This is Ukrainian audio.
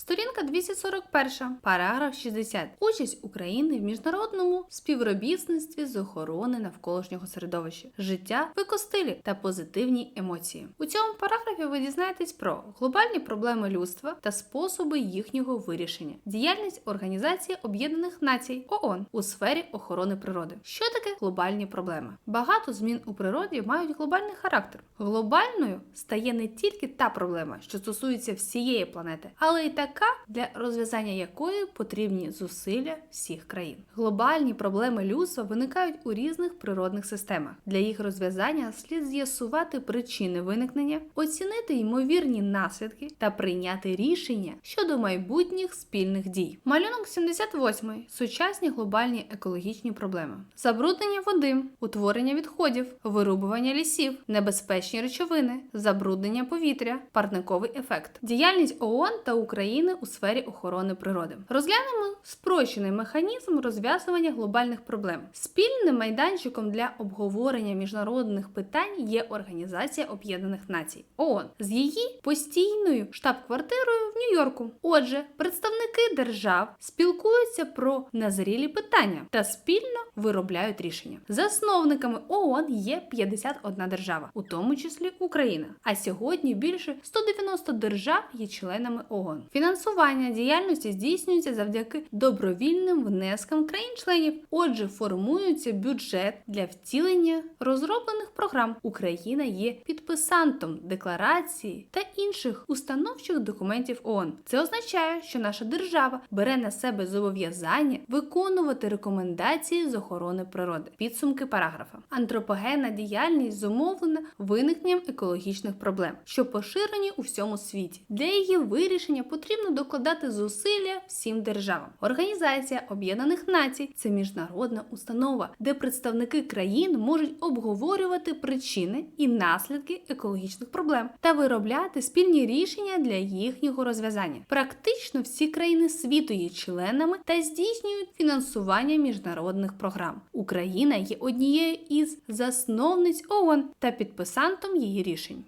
Сторінка 241, параграф 60. Участь України в міжнародному співробітництві з охорони навколишнього середовища, життя в екостилі та позитивні емоції. У цьому параграфі ви дізнаєтесь про глобальні проблеми людства та способи їхнього вирішення, діяльність Організації Об'єднаних Націй ООН у сфері охорони природи. Що таке глобальні проблеми? Багато змін у природі мають глобальний характер. Глобальною стає не тільки та проблема, що стосується всієї планети, але й така, для розв'язання якої потрібні зусилля всіх країн. Глобальні проблеми людства виникають у різних природних системах. Для їх розв'язання слід з'ясувати причини виникнення, оцінити ймовірні наслідки та прийняти рішення щодо майбутніх спільних дій. Малюнок 78. Сучасні глобальні екологічні проблеми: забруднення води, утворення відходів, вирубування лісів, небезпечні речовини, забруднення повітря, парниковий ефект, діяльність ООН та України у сфері охорони природи. Розглянемо спрощений механізм розв'язування глобальних проблем. Спільним майданчиком для обговорення міжнародних питань є Організація Об'єднаних Націй ООН з її постійною штаб-квартирою в Нью-Йорку. Отже, представники держав спілкуються про назрілі питання та спільно виробляють рішення. Засновниками ООН є 51 держава, у тому числі Україна. А сьогодні більше 190 держав є членами ООН. Фінансування діяльності здійснюється завдяки добровільним внескам країн-членів. Отже, формується бюджет для втілення розроблених програм. Україна є підписантом декларації та інших установчих документів ООН. Це означає, що наша держава бере на себе зобов'язання виконувати рекомендації з охорони природи. Підсумки параграфа. Антропогенна діяльність зумовлена виникненням екологічних проблем, що поширені у всьому світі. Для її вирішення потрібно докладати зусилля всім державам. Організація Об'єднаних Націй це міжнародна установа, де представники країн можуть обговорювати причини і наслідки екологічних проблем та виробляти спільні рішення для їхнього розв'язання. Практично всі країни світу є членами та здійснюють фінансування міжнародних програм. Україна є однією із засновниць ООН та підписантом її рішень.